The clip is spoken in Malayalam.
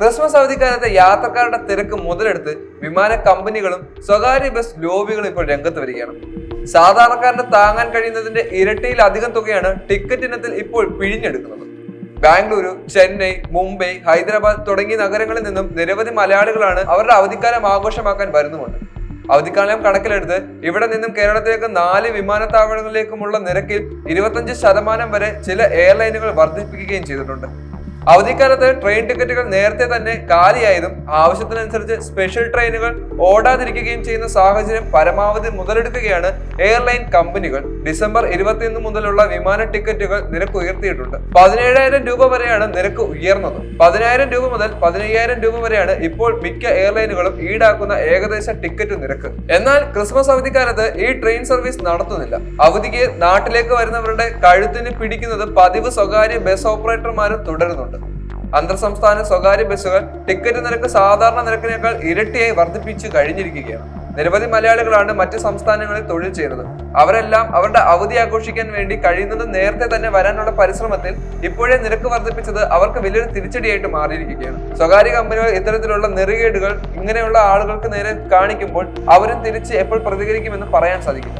ക്രിസ്മസ് അവധിക്കാലത്തെ യാത്രക്കാരുടെ തിരക്ക് മുതലെടുത്ത് വിമാന കമ്പനികളും സ്വകാര്യ ബസ് ലോബികളും ഇപ്പോൾ രംഗത്ത് വരികയാണ്. സാധാരണക്കാരന് താങ്ങാൻ കഴിയുന്നതിന്റെ ഇരട്ടിയിലധികം തുകയാണ് ടിക്കറ്റ് ഇനത്തിൽ ഇപ്പോൾ പിഴിഞ്ഞെടുക്കുന്നത്. ബാംഗ്ലൂരു ചെന്നൈ മുംബൈ ഹൈദരാബാദ് തുടങ്ങിയ നഗരങ്ങളിൽ നിന്നും നിരവധി മലയാളികളാണ് അവരുടെ അവധിക്കാലം ആഘോഷമാക്കാൻ വരുന്നുമുണ്ട്. അവധിക്കാലം കണക്കിലെടുത്ത് ഇവിടെ നിന്നും കേരളത്തിലേക്ക് നാല് വിമാനത്താവളങ്ങളിലേക്കുമുള്ള നിരക്കിൽ ഇരുപത്തഞ്ച് ശതമാനം വരെ ചില എയർലൈനുകൾ വർദ്ധിപ്പിക്കുകയും ചെയ്തിട്ടുണ്ട്. അവധിക്കാലത്ത് ട്രെയിൻ ടിക്കറ്റുകൾ നേരത്തെ തന്നെ കാലിയായതും ആവശ്യത്തിനനുസരിച്ച് സ്പെഷ്യൽ ട്രെയിനുകൾ ഓടാതിരിക്കുകയും ചെയ്യുന്ന സാഹചര്യം പരമാവധി മുതലെടുക്കുകയാണ് എയർലൈൻ കമ്പനികൾ ഡിസംബർ ഇരുപത്തിയൊന്ന് മുതലുള്ള വിമാന ടിക്കറ്റുകൾ നിരക്ക് ഉയർത്തിയിട്ടുണ്ട്. പതിനേഴായിരം രൂപ വരെയാണ് നിരക്ക് ഉയർന്നത്. പതിനായിരം രൂപ മുതൽ പതിനയ്യായിരം രൂപ വരെയാണ് ഇപ്പോൾ മിക്ക എയർലൈനുകളും ഈടാക്കുന്ന ഏകദേശ ടിക്കറ്റ് നിരക്ക്. എന്നാൽ ക്രിസ്മസ് അവധിക്കാലത്ത് ഈ ട്രെയിൻ സർവീസ് നടത്തുന്നില്ല. അവധിക്ക് നാട്ടിലേക്ക് വരുന്നവരുടെ കഴുത്തിന് പിടിക്കുന്നത് പതിവ് സ്വകാര്യ ബസ് ഓപ്പറേറ്റർമാരും തുടരുന്നുണ്ട്. അന്തർ സംസ്ഥാന സ്വകാര്യ ബസ്സുകൾ ടിക്കറ്റ് നിരക്ക് സാധാരണ നിരക്കിനേക്കാൾ ഇരട്ടിയായി വർദ്ധിപ്പിച്ചു കഴിഞ്ഞിരിക്കുകയാണ്. നിരവധി മലയാളികളാണ് മറ്റ് സംസ്ഥാനങ്ങളിൽ തൊഴിൽ ചെയ്യുന്നത്. അവരെല്ലാം അവരുടെ അവധി ആഘോഷിക്കാൻ വേണ്ടി കഴിയുന്നത് നേരത്തെ തന്നെ വരാനുള്ള പരിശ്രമത്തിൽ ഇപ്പോഴേ നിരക്ക് വർദ്ധിപ്പിച്ചത് അവർക്ക് വലിയൊരു തിരിച്ചടിയായിട്ട് മാറിയിരിക്കുകയാണ്. സ്വകാര്യ കമ്പനികൾ ഇത്തരത്തിലുള്ള നെറുകേടുകൾ ഇങ്ങനെയുള്ള ആളുകൾക്ക് നേരെ കാണിക്കുമ്പോൾ അവരും തിരിച്ച് എപ്പോൾ പ്രതികരിക്കുമെന്ന് പറയാൻ സാധിക്കില്ല.